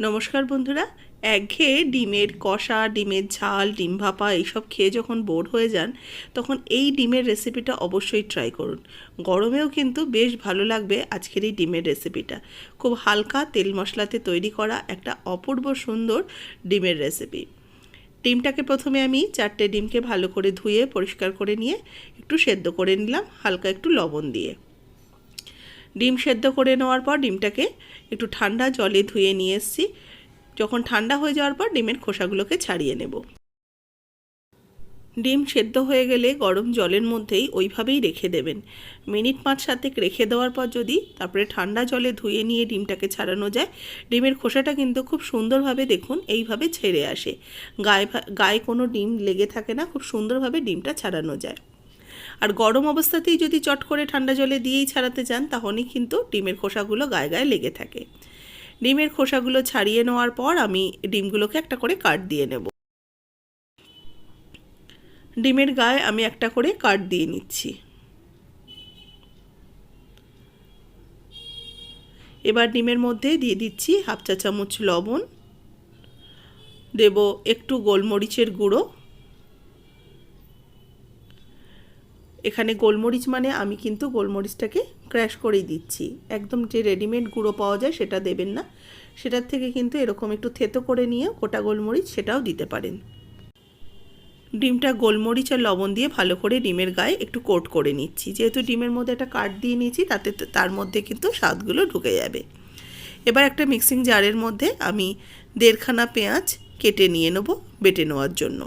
নমস্কার বন্ধুরা। একঘেয়ে ডিমের কষা, ডিমের ঝাল, ডিম ভাপা এইসব খেয়ে যখন বোর হয়ে যান, তখন এই ডিমের রেসিপিটা অবশ্যই ট্রাই করুন। গরমেও কিন্তু বেশ ভালো লাগবে আজকের এই ডিমের রেসিপিটা। খুব হালকা তেল মশলাতে তৈরি করা একটা অপূর্ব সুন্দর ডিমের রেসিপি। ডিমটাকে প্রথমে আমি চারটে ডিমকে ভালো করে ধুয়ে পরিষ্কার করে নিয়ে একটু সেদ্ধ করে নিলাম, হালকা একটু লবণ দিয়ে। ডিম সেদ্ধ করে নেওয়ার পর ডিমটাকে একটু ঠান্ডা জলে ধুয়ে নিয়ে এসেছি। যখন ঠান্ডা হয়ে যাওয়ার পর ডিমের খোসাগুলোকে ছাড়িয়ে নেব। ডিম সেদ্ধ হয়ে গেলে গরম জলের মধ্যেই ওইভাবেই রেখে দেবেন। মিনিট পাঁচ সাতেক রেখে দেওয়ার পর যদি তারপরে ঠান্ডা জলে ধুয়ে নিয়ে ডিমটাকে ছাড়ানো যায়, ডিমের খোসাটা কিন্তু খুব সুন্দরভাবে দেখুন এইভাবে ছেড়ে আসে। গায়ে গায়ে কোনো ডিম লেগে থাকে না, খুব সুন্দরভাবে ডিমটা ছাড়ানো যায়। আর গরম অবস্থাতেই যদি চট করে ঠান্ডা জলে দিয়েই ছাড়াতে চান তাহলেই কিন্তু ডিমের খোসাগুলো গায়ে গায়ে লেগে থাকে। ডিমের খোসাগুলো ছাড়িয়ে নেওয়ার পর আমি ডিমগুলোকে একটা করে কাট দিয়ে নেব। ডিমের গায়ে আমি একটা করে কাট দিয়ে নিচ্ছি। এবার ডিমের মধ্যে দিয়ে দিচ্ছি হাফ চা চামচ লবণ। দেব একটু গোলমরিচের গুঁড়ো। এখানে গোলমরিচ মানে আমি কিন্তু গোলমরিচটাকে ক্র্যাশ করেই দিচ্ছি। একদম যে রেডিমেড গুঁড়ো পাওয়া যায় সেটা দেবেন না। সেটার থেকে কিন্তু এরকম একটু থেতো করে নিয়ে গোটা গোলমরিচ সেটাও দিতে পারেন। ডিমটা গোলমরিচ আর লবণ দিয়ে ভালো করে ডিমের গায়ে একটু কোট করে নিচ্ছি। যেহেতু ডিমের মধ্যে একটা কাঠ দিয়ে নিয়েছি, তাতে তার মধ্যে কিন্তু স্বাদগুলো ঢুকে যাবে। এবার একটা মিক্সিং জারের মধ্যে আমি দেড়খানা পেঁয়াজ কেটে নিয়ে নেব বেটে নেওয়ার জন্য।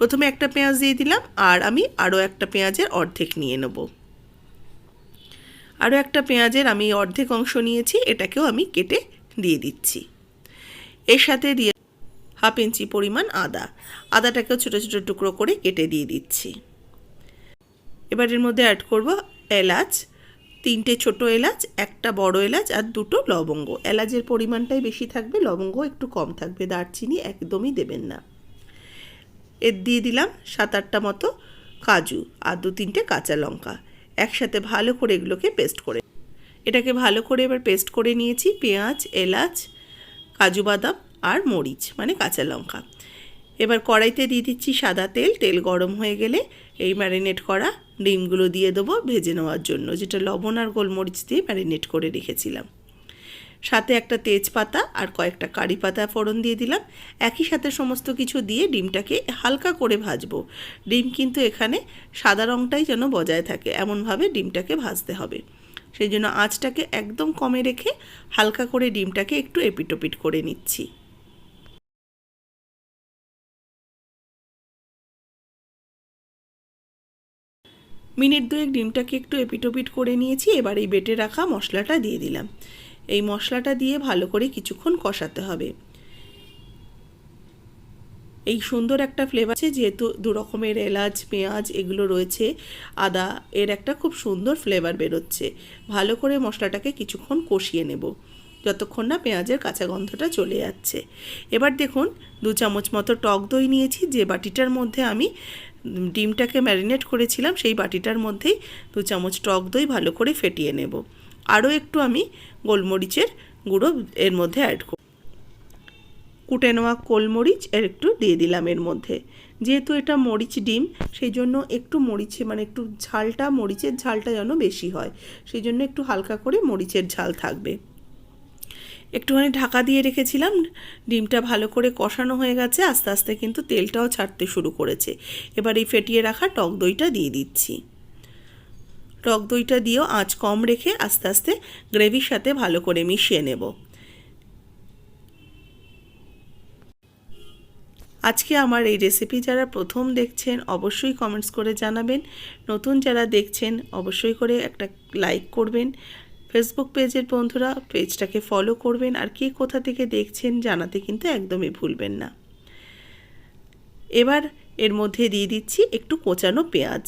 প্রথমে একটা পেঁয়াজ দিয়ে দিলাম, আর আমি আরও একটা পেঁয়াজের অর্ধেক নিয়ে নেব। আরও একটা পেঁয়াজের আমি অর্ধেক অংশ নিয়েছি, এটাকেও আমি কেটে দিয়ে দিচ্ছি। এর সাথে দিয়ে হাফ ইঞ্চি পরিমাণ আদা। আদাটাকেও ছোটো ছোটো টুকরো করে কেটে দিয়ে দিচ্ছি। এবার এর মধ্যে অ্যাড করব এলাচ, তিনটে ছোট এলাচ, একটা বড় এলাচ, আর দুটো লবঙ্গ। এলাচের পরিমাণটাই বেশি থাকবে লবঙ্গ একটু কম থাকবে, দারচিনি একদমই দেবেন না। এর দিয়ে দিলাম সাত আটটা মতো কাজু আর দু তিনটে কাঁচা লঙ্কা। একসাথে ভালো করে এগুলোকে পেস্ট করে এটাকে ভালো করে এবার পেস্ট করে নিয়েছি পেঁয়াজ, এলাচ, কাজু বাদাম আর মরিচ মানে কাঁচা লঙ্কা। এবার কড়াইতে দিয়ে দিচ্ছি সাদা তেল তেল গরম হয়ে গেলে এই ম্যারিনেট করা ডিমগুলো দিয়ে দেবো ভেজে নেওয়ার জন্য, যেটা লবণ আর গোলমরিচ দিয়ে ম্যারিনেট করে রেখেছিলাম। সাথে একটা তেজপাতা আর কয়েকটা কারি পাতা ফোড়ন দিয়ে দিলাম। একই সাথে সমস্ত কিছু দিয়ে ডিমটাকে হালকা করে ভাজবো। ডিম কিন্তু এখানে সাদা রঙটাই যেন বজায় থাকে, এমনভাবে ডিমটাকে ভাজতে হবে। সেই জন্য আঁচটাকে একদম কমে রেখে হালকা করে ডিমটাকে একটু এপিটোপিট করে নিচ্ছি। মিনিট দুয়েক ডিমটাকে একটু এপিটোপিট করে নিয়েছি, এবার এই বেটে রাখা মশলাটা দিয়ে দিলাম। এই মশলাটা দিয়ে ভালো করে কিছুক্ষণ কষাতে হবে। এই সুন্দর একটা ফ্লেভার আছে, যেহেতু দু রকমের এলাচ, পেঁয়াজ এগুলো রয়েছে, আদা এর একটা খুব সুন্দর ফ্লেভার বেরোচ্ছে। ভালো করে মশলাটাকে কিছুক্ষণ কষিয়ে নেব, যতক্ষণ না পেঁয়াজের কাঁচা গন্ধটা চলে যাচ্ছে। এবার দেখুন, দু চামচ মতো টক দই নিয়েছি, যে বাটিটার মধ্যে আমি ডিমটাকে ম্যারিনেট করেছিলাম, সেই বাটিটার মধ্যেই দু চামচ টক দই ভালো করে ফেটিয়ে নেব। আরও একটু আমি গোলমরিচের গুঁড়ো এর মধ্যে অ্যাড করব। কুটে নেওয়া কোলমরিচ এর একটু দিয়ে দিলাম এর মধ্যে। যেহেতু এটা মরিচ ডিম, সেই জন্য একটু মরিচে মানে একটু ঝালটা, মরিচের ঝালটা যেন বেশি হয়, সেই জন্য একটু হালকা করে মরিচের ঝাল থাকবে। একটুখানি ঢাকা দিয়ে রেখেছিলাম, ডিমটা ভালো করে কষানো হয়ে গেছে, আস্তে আস্তে কিন্তু তেলটাও ছাড়তে শুরু করেছে। এবার এই ফেটিয়ে রাখা টক দইটা দিয়ে দিচ্ছি। টক দইটা দিয়েও আঁচ কম রেখে আস্তে আস্তে গ্রেভির সাথে ভালো করে মিশিয়ে নেব। আজকে আমার এই রেসিপি যারা প্রথম দেখছেন, অবশ্যই কমেন্টস করে জানাবেন। নতুন যারা দেখছেন, অবশ্যই করে একটা লাইক করবেন। ফেসবুক পেজের বন্ধুরা পেজটাকে ফলো করবেন আর কে কোথা থেকে দেখছেন জানাতে কিন্তু একদমই ভুলবেন না। এবার এর মধ্যে দিয়ে দিচ্ছি একটু কোচানো পেঁয়াজ।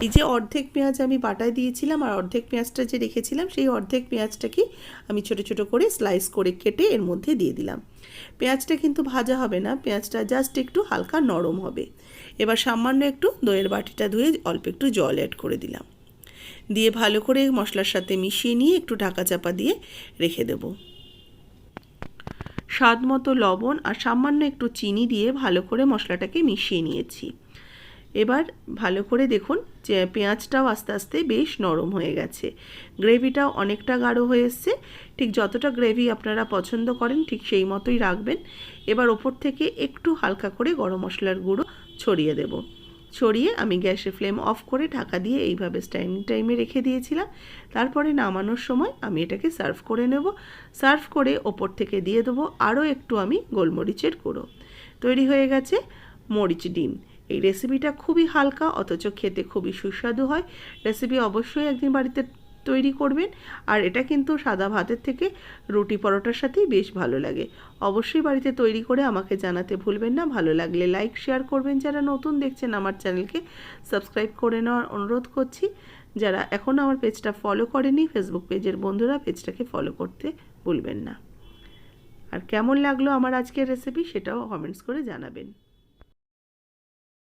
এই যে অর্ধেক পেঁয়াজ আমি বাটায় দিয়েছিলাম আর অর্ধেক পেঁয়াজটা যে রেখেছিলাম, সেই অর্ধেক পেঁয়াজটাকে আমি ছোট ছোট করে স্লাইস করে কেটে এর মধ্যে দিয়ে দিলাম। পেঁয়াজটা কিন্তু ভাজা হবে না, পেঁয়াজটা জাস্ট একটু হালকা নরম হবে। এবার সামান্য একটু দইয়ের বাটিটা ধুয়ে অল্প একটু জল অ্যাড করে দিলাম। দিয়ে ভালো করে মশলার সাথে মিশিয়ে নিয়ে একটু ঢাকা চাপা দিয়ে রেখে দেব। স্বাদ মতো লবণ আর সামান্য একটু চিনি দিয়ে ভালো করে মশলাটাকে মিশিয়ে নিয়েছি। এবার ভালো করে দেখুন পেঁয়াজটাও আস্তে আস্তে বেশ নরম হয়ে গেছে। গ্রেভিটাও অনেকটা গাঢ় হয়ে এসছে। ঠিক যতটা গ্রেভি আপনারা পছন্দ করেন, ঠিক সেই মতোই রাখবেন। এবার ওপর থেকে একটু হালকা করে গরম মশলার গুঁড়ো ছড়িয়ে দেব। ছড়িয়ে আমি গ্যাসের ফ্লেম অফ করে ঢাকা দিয়ে এইভাবে স্ট্যান্ডিং টাইমে রেখে দিয়েছিলাম। তারপরে নামানোর সময় আমি এটাকে সার্ভ করে নেব। সার্ভ করে ওপর থেকে দিয়ে দেবো আরও একটু আমি গোলমরিচের গুঁড়ো। তৈরি হয়ে গেছে মরিচ ডিম। এই রেসিপিটা খুবই হালকা, অথচ খেতে খুবই সুস্বাদু হয়। রেসিপি অবশ্যই একদিন বাড়িতে তৈরি করবেন, আর এটা কিন্তু সাদা ভাতের থেকে রুটি পরোটার সাথেই বেশ ভালো লাগে। অবশ্যই বাড়িতে তৈরি করে আমাকে জানাতে ভুলবেন না। ভালো লাগলে লাইক শেয়ার করবেন। যারা নতুন দেখছেন আমার চ্যানেলকে সাবস্ক্রাইব করে নেওয়ার অনুরোধ করছি। যারা এখনও আমার পেজটা ফলো করেনি ফেসবুক পেজের বন্ধুরা পেজটাকে ফলো করতে ভুলবেন না। আর কেমন লাগল আমার আজকের রেসিপি সেটাও কমেন্টস করে জানাবেন।